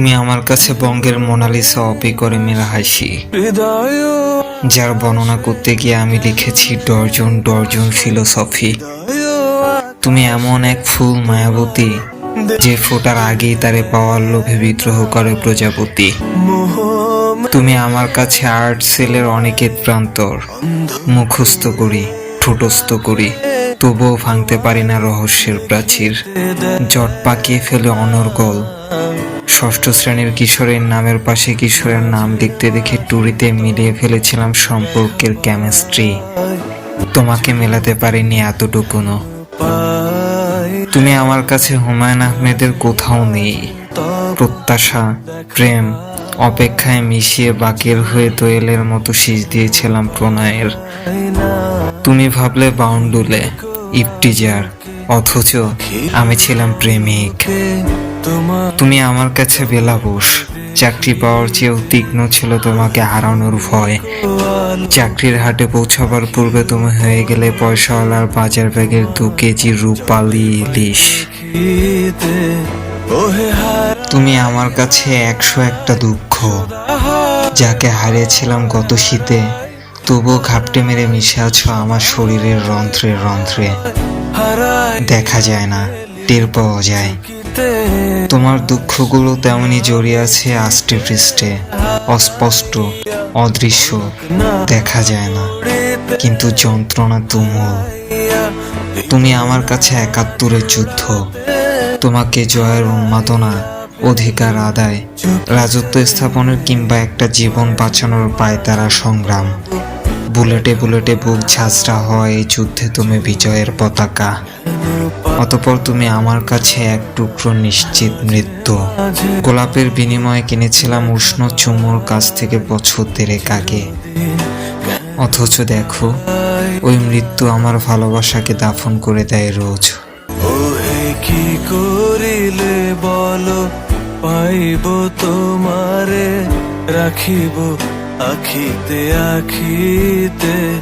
তুমি আমার কাছে বঙ্গের মোনালিসা অপি করে মেলা হাসি। যার বর্ণনা করতে গিয়ে আমি লিখেছি, ডর্জন ডর্জন ফিলোসফি তুমি এমন এক ফুল মায়াবতী, যে ফোটার আগেই তারে পাওয়ার লোভে বিদ্রোহ করে প্রজাপতি। তুমি আমার কাছে আর্ট সেলের অনেকের প্রান্তর, মুখস্থ করি, ঠোঁটস্থ করি, তবুও ভাঙতে পারি না রহস্যের প্রাচীর। জট পাকিয়ে ফেলে অনর্গল ষষ্ঠ শ্রেণির কিশোরের নামের পাশে কিশোরের নাম লিখতে দেখে টুরিতে মিলিয়ে ফেলেছিলাম সম্পর্কের কেমিস্ট্রি তোমাকে মেলাতে পারিনি এতটুকুনো তুমি আমার কাছে হুমায়ুন আহমেদের কোথাও নেই। প্রত্যাশা, প্রেম, অপেক্ষায় মিশিয়ে বাকের হয়ে দোয়েলের মতো শীষ দিয়েছিলাম প্রণয়ের। তুমি ভাবলে বাউন্ডুলে ইপটিজার অথচ আমি ছিলাম প্রেমিক। তুমি আমার কাছে বেলাবোস চাকরি পাওয়ার চেয়েও তীক্ষ্ণ ছিল তোমাকে হারানোর ভয়। চাকরির হাটে পৌঁছাবার পূর্বে তুমি হয়ে গেলে পয়সাওয়ালার বাজার ব্যাগের দু কেজি রূপালি ইলিশ। তুমি আমার কাছে একশো একটা দুঃখ। যাকে হারিয়েছিলাম গত শীতে তবুও ঘাপটে মেরে মিশে আছো আমার শরীরের রন্ধ্রে রন্ধ্রে। দেখা যায় না। টের পাওয়া যায়। তোমার দুঃখগুলো তেমনি জড়িয়ে আছে আষ্টে পৃষ্ঠে। অস্পষ্ট, অদৃশ্য, দেখা যায় না। কিন্তু যন্ত্রণা তুমুল। তুমি আমার কাছে একাত্তরের যুদ্ধ। তোমাকে জয়ের উন্মাদনা, অধিকার আদায়, রাজত্ব স্থাপনের কিংবা একটা জীবন বাঁচানোর পায়তারা সংগ্রাম। বুলেটে বুলেটে বুক ঝাঁঝরা হয় এই যুদ্ধে তুমি বিজয়ের পতাকা। অতপর তুমি আমার কাছে এক টুকরো নিশ্চিত মৃত্যু। গোলাপের বিনিময়ে কিনেছিলাম উষ্ণ চুমুর কাছ থেকে বছর দেড়েক আগে। অথচ দেখো, ওই মৃত্যু আমার ভালোবাসাকে দাফন করে দেয় রোজ। কি করিলে বলো, পাইব তোমারে, রাখিব আখিতে আখিতে।